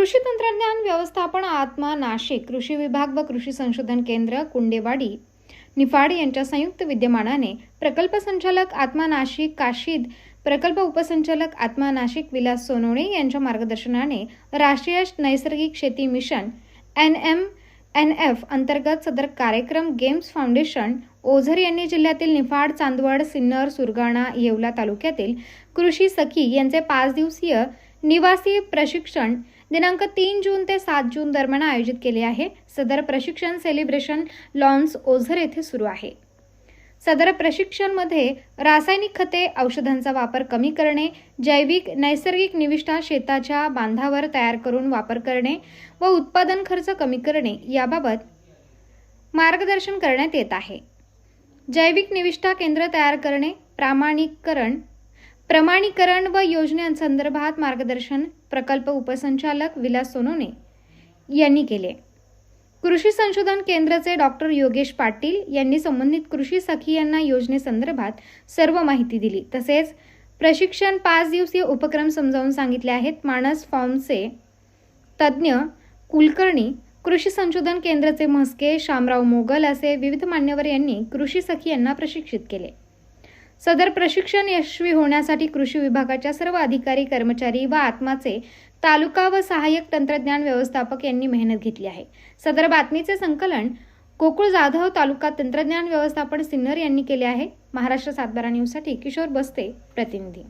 कृषी तंत्रज्ञान व्यवस्थापन आत्मा नाशिक कृषी विभाग व कृषी संशोधन केंद्र कुंडेवाडी. निफाड यांच्या संयुक्त विद्यमानाने प्रकल्प संचालक आत्मा नाशिक काशीद प्रकल्प उपसंचालक आत्मा नाशिक विलास सोनवणे यांच्या मार्गदर्शनाने राष्ट्रीय नैसर्गिक शेती mission N M N F अंतर्गत सदर कार्यक्रम गेम्स फाउंडेशन ओझर यांनी जिल्ह्यातील निफाड चांदवड सिन्नर सुरगाणा येवला तालुक्यातील कृषी सखी यांचे पाच दिवसीय निवासी प्रशिक्षण दिनांक तीन जून ते सात जून दरम्यान आयोजित केले आहे. सदर प्रशिक्षण सेलिब्रेशन लॉन्स ओझर येथे सुरू आहे. सदर प्रशिक्षणमध्ये रासायनिक खते औषधांचा वापर कमी करणे जैविक नैसर्गिक निविष्ठा शेताच्या बांधावर तयार करून वापर करणे व उत्पादन खर्च कमी करणे याबाबत मार्गदर्शन करण्यात येत आहे. जैविक निविष्ठा केंद्र तयार करणे प्रामाणिकरण प्रमाणीकरण व योजनेसंदर्भात मार्गदर्शन प्रकल्प उपसंचालक विलास सोनोने यांनी केले. कृषी संशोधन केंद्राचे डॉक्टर योगेश पाटील यांनी संबंधित कृषी सखी यांना योजनेसंदर्भात सर्व माहिती दिली. तसेच प्रशिक्षण पाच दिवसीय उपक्रम समजावून सांगितले आहेत. मानस फॉर्मचे तज्ज्ञ कुलकर्णी कृषी संशोधन केंद्राचे म्हस्के शामराव मोगल असे विविध मान्यवर यांनी कृषी सखी यांना प्रशिक्षित केले. सदर प्रशिक्षण यशस्वी होण्यासाठी कृषी विभागाच्या सर्व अधिकारी कर्मचारी व आत्माचे तालुका व सहाय्यक तंत्रज्ञान व्यवस्थापक यांनी मेहनत घेतली आहे. सदर बातमीचे संकलन गोकुळ जाधव तालुका तंत्रज्ञान व्यवस्थापन सिन्नर यांनी केले आहे. महाराष्ट्र सातबारा न्यूजसाठी किशोर बस्ते प्रतिनिधी.